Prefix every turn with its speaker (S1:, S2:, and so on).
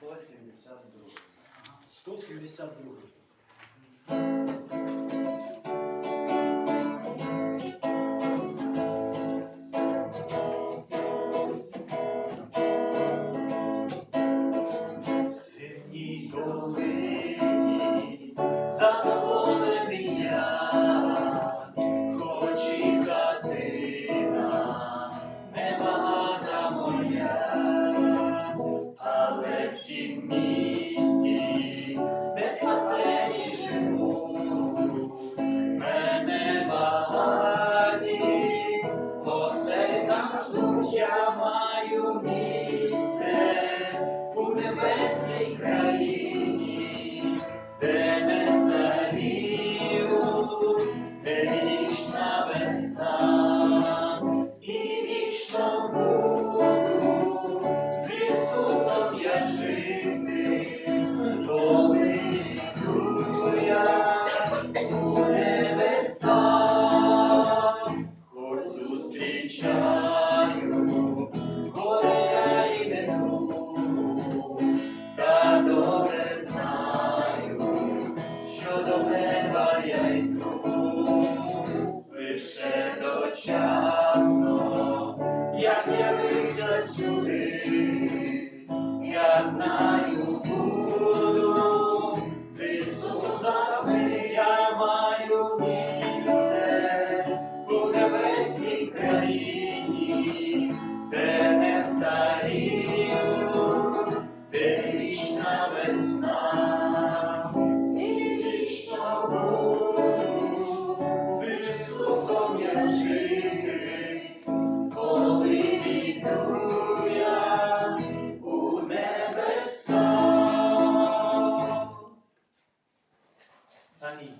S1: 172.
S2: 172.
S3: Задоволений я, хоч і до неба я йду, лише дочасно, як з'явився сюди. 3
S2: 人。